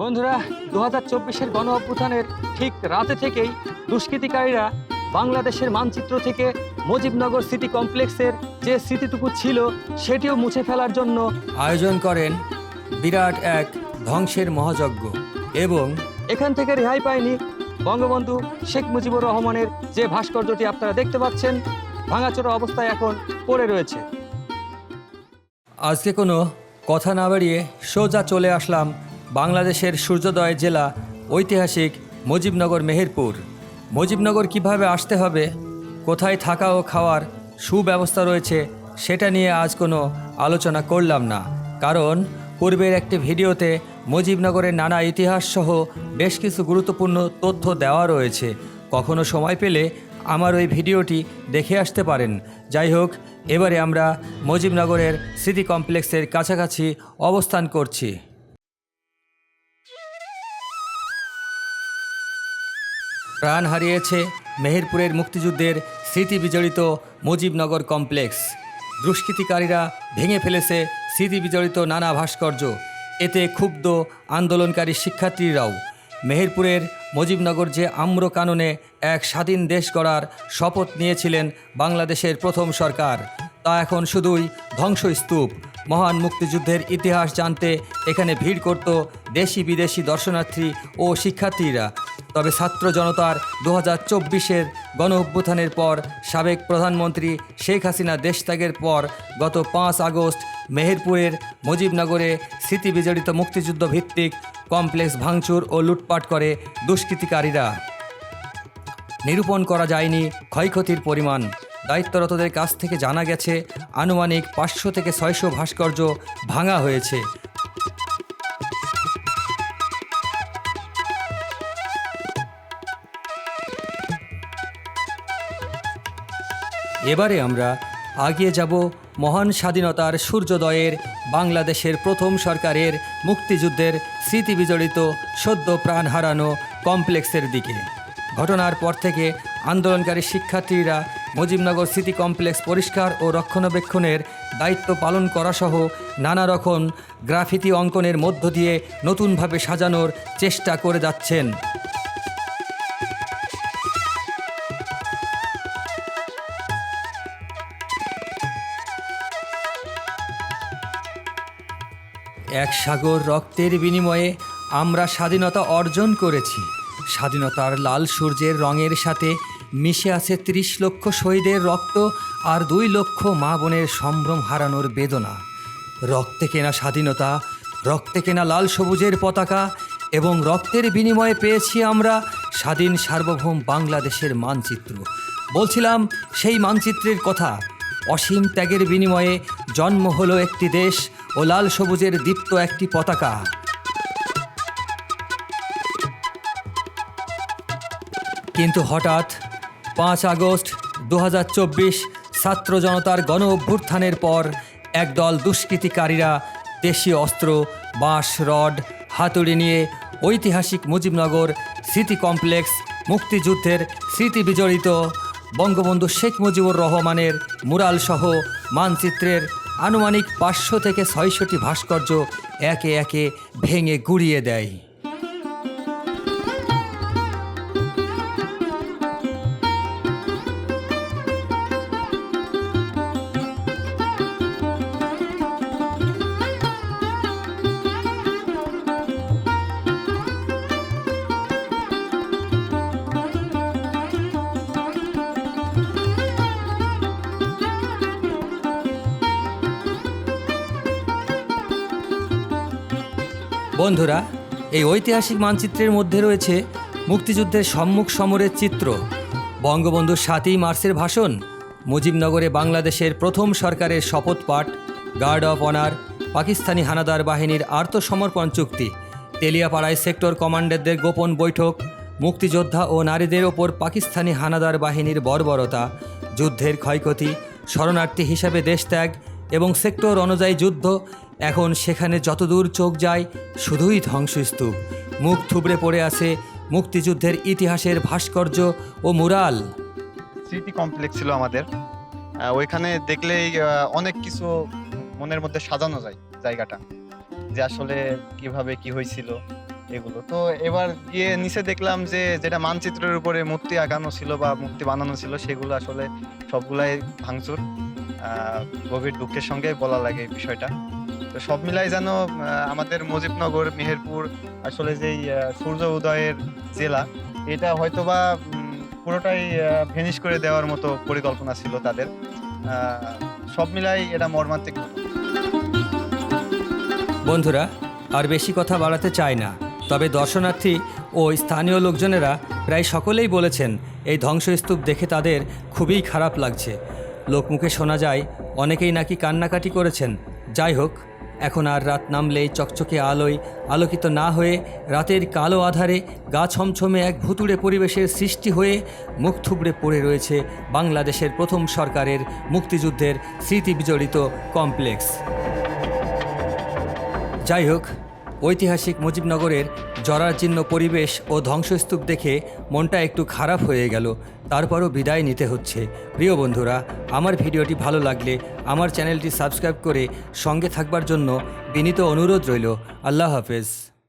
বন্ধুরা দু হাজার চব্বিশের গণ অভ্যুত্থানের ঠিক রাতে থেকেই দুষ্কৃতিকারীরা বাংলাদেশের মানচিত্র থেকে মুজিবনগর সিটি কমপ্লেক্সের যে স্মৃতিটুকু ছিল সেটিও মুছে ফেলার জন্য আয়োজন করেন বিরাট এক ধ্বংসের মহাযজ্ঞ এবং এখান থেকে রেহাই পায়নি বঙ্গবন্ধু শেখ মুজিবুর রহমানের যে ভাস্কর্যটি আপনারা দেখতে পাচ্ছেন ভাঙাচোরা অবস্থায় এখন পড়ে রয়েছে। আজকে কোনো কথা না বাড়িয়ে সোজা চলে আসলাম বাংলাদেশের সূর্যোদয় জেলা ঐতিহাসিক মুজিবনগর মেহেরপুর। মুজিবনগর কীভাবে আসতে হবে, কোথায় থাকা ও খাওয়ার সুব্যবস্থা রয়েছে, সেটা নিয়ে আজ কোনো আলোচনা করলাম না। কারণ পূর্বের একটি ভিডিওতে মুজিবনগরের নানা ইতিহাস সহ বেশ কিছু গুরুত্বপূর্ণ তথ্য দেওয়া রয়েছে। কখনো সময় পেলে আমার ওই ভিডিওটি দেখে আসতে পারেন। যাই হোক, এবারে আমরা মুজিবনগরের স্মৃতি কমপ্লেক্সের কাছাকাছি অবস্থান করছি। প্রাণ হারিয়েছে মেহেরপুরের মুক্তিযুদ্ধের স্মৃতি বিজড়িত মুজিবনগর কমপ্লেক্স। দুষ্কৃতিকারীরা ভেঙে ফেলেছে স্মৃতি বিজড়িত নানা ভাস্কর্য। এতে ক্ষুব্ধ আন্দোলনকারী শিক্ষার্থীরাও। মেহেরপুরের মুজিবনগর যে আম্র কাননে এক স্বাধীন দেশ গড়ার শপথ নিয়েছিলেন বাংলাদেশের প্রথম সরকার, তা এখন শুধুই ধ্বংসস্তূপ। মহান মুক্তিযুদ্ধের ইতিহাস জানতে এখানে ভিড় করত দেশি বিদেশি দর্শনার্থী ও শিক্ষার্থীরা। তবে ছাত্র জনতার দু হাজার চব্বিশের গণ অভ্যুত্থানের পর সাবেক প্রধানমন্ত্রী শেখ হাসিনা দেশত্যাগের পর গত পাঁচ আগস্ট মেহেরপুরের মুজিবনগরে স্মৃতি বিজড়িত মুক্তিযুদ্ধ ভিত্তিক কমপ্লেক্স ভাঙচুর ও লুটপাট করে দুষ্কৃতিকারীরা। নিরূপণ করা যায়নি ক্ষয়ক্ষতির পরিমাণ। দায়িত্বরতদের কাছ থেকে জানা গেছে, আনুমানিক পাঁচশো থেকে ছয়শো ভাস্কর্য ভাঙা হয়েছে। এবারে আমরা আগিয়ে যাব মহান স্বাধীনতার সূর্যোদয়ের বাংলাদেশের প্রথম সরকারের মুক্তিযুদ্ধের স্মৃতি বিজড়িত সদ্য প্রাণ হারানো কমপ্লেক্সের দিকে। ঘটনার পর থেকে আন্দোলনকারী শিক্ষার্থীরা মুজিবনগর সিটি কমপ্লেক্স পরিষ্কার ও রক্ষণাবেক্ষণের দায়িত্ব পালন করাসহ নানা রকম গ্রাফিতি অঙ্কনের মধ্য দিয়ে নতুনভাবে সাজানোর চেষ্টা করে যাচ্ছেন। এক সাগর রক্তের বিনিময়ে আমরা স্বাধীনতা অর্জন করেছি। স্বাধীনতার লাল সূর্যের রঙের সাথে মিশে আছে ত্রিশ লক্ষ শহীদের রক্ত আর দুই লক্ষ মা বোনের সম্ভ্রম হারানোর বেদনা। রক্তে কেনা স্বাধীনতা, রক্তে কেনা লাল সবুজের পতাকা এবং রক্তের বিনিময়ে পেয়েছি আমরা স্বাধীন সার্বভৌম বাংলাদেশের মানচিত্র। বলছিলাম সেই মানচিত্রের কথা। অসীম ত্যাগের বিনিময়ে জন্ম হলো একটি দেশ ও লাল সবুজের দীপ্ত একটি পতাকা। কিন্তু হঠাৎ পাঁচ আগস্ট দু হাজার চব্বিশ ছাত্র জনতার গণ অভ্যুত্থানের পর একদল দুষ্কৃতিকারীরা দেশীয় অস্ত্র, বাঁশ, রড, হাতুড়ি নিয়ে ঐতিহাসিক মুজিবনগর স্মৃতি কমপ্লেক্স মুক্তিযুদ্ধের স্মৃতি বিজড়িত বঙ্গবন্ধু শেখ মুজিবুর রহমানের মুরালসহ মানচিত্রের আনুমানিক পাঁচশো থেকে ছয়শটি ভাস্কর্য একে একে ভেঙে গুড়িয়ে দেয়। বন্ধুরা, এই ঐতিহাসিক মানচিত্রের মধ্যে রয়েছে মুক্তিযুদ্ধের সম্মুখ সমরের চিত্র। বঙ্গবন্ধুর সাতই মার্চের ভাষণ, মুজিবনগরে বাংলাদেশের প্রথম সরকারের শপথ পাঠ, গার্ড অফ অনার, পাকিস্তানি হানাদার বাহিনীর আত্মসমর্পণ চুক্তি, তেলিয়াপাড়ায় সেক্টর কমান্ডারদের গোপন বৈঠক, মুক্তিযোদ্ধা ও নারীদের ওপর পাকিস্তানি হানাদার বাহিনীর বর্বরতা, যুদ্ধের ক্ষয়ক্ষতি, শরণার্থী হিসাবে দেশত্যাগ এবং সেক্টর অনুযায়ী যুদ্ধ, এখন সেখানে যতদূর চোখ যায়, শুধুই ধ্বংসস্তূপ। মুখ থুবড়ে পড়ে আছে মুক্তিযুদ্ধের ইতিহাসের ভাস্কর্য ও মুরাল। স্মৃতি কমপ্লেক্স ছিল আমাদের। ওইখানে দেখলেই অনেক কিছু মনের মধ্যে সাজানো যায় জায়গাটা। যে আসলে কীভাবে কি হয়েছিল এগুলো। তো এবার গিয়ে নিচে দেখলাম যে, যেটা মানচিত্রের উপরে মূর্তি আঁকানো ছিল বা মূর্তি বানানো ছিল, সেগুলো আসলে সবগুলাই ভাঙচুর। গভীর দুঃখের সঙ্গে বলা লাগে এই বিষয়টা। তো সব মিলাই যেন আমাদের মুজিবনগর, মেহেরপুর, আসলে যেই সূর্য উদয়ের জেলা, এটা হয়তোবা পুরোটাই ভেনিশ করে দেওয়ার মতো পরিকল্পনা ছিল তাদের। সব মিলাই এটা মর্মান্তিক। বন্ধুরা, আর বেশি কথা বাড়াতে চাই না, তবে দর্শনার্থী ও স্থানীয় লোকজনেরা প্রায় সকলেই বলেছেন, এই ধ্বংসস্তূপ দেখে তাদের খুবই খারাপ লাগছে। লোকমুখে শোনা যায়, অনেকেই নাকি কান্নাকাটি করেছেন। যাই হোক, এখন আর রাত নামলেই চকচকে আলোয় আলোকিত না হয়ে রাতের কালো আধারে গা ছমছমে এক ভুতুড়ে পরিবেশের সৃষ্টি হয়ে মুখ থুবড়ে পড়ে রয়েছে বাংলাদেশের প্রথম সরকারের মুক্তিযুদ্ধের স্মৃতি বিজড়িত কমপ্লেক্স। যাই হোক ঐতিহাসিক মুজিবনগরের জরাজীর্ণ পরিবেশ ও ধ্বংসস্তূপ দেখে মনটা একটু খারাপ হয়ে গেল। তারপরও বিদায় নিতে হচ্ছে। প্রিয় বন্ধুরা, আমার ভিডিওটি ভালো লাগলে আমার চ্যানেলটি সাবস্ক্রাইব করে সঙ্গে থাকবার জন্য বিনীত অনুরোধ রইল। আল্লাহ হাফেজ।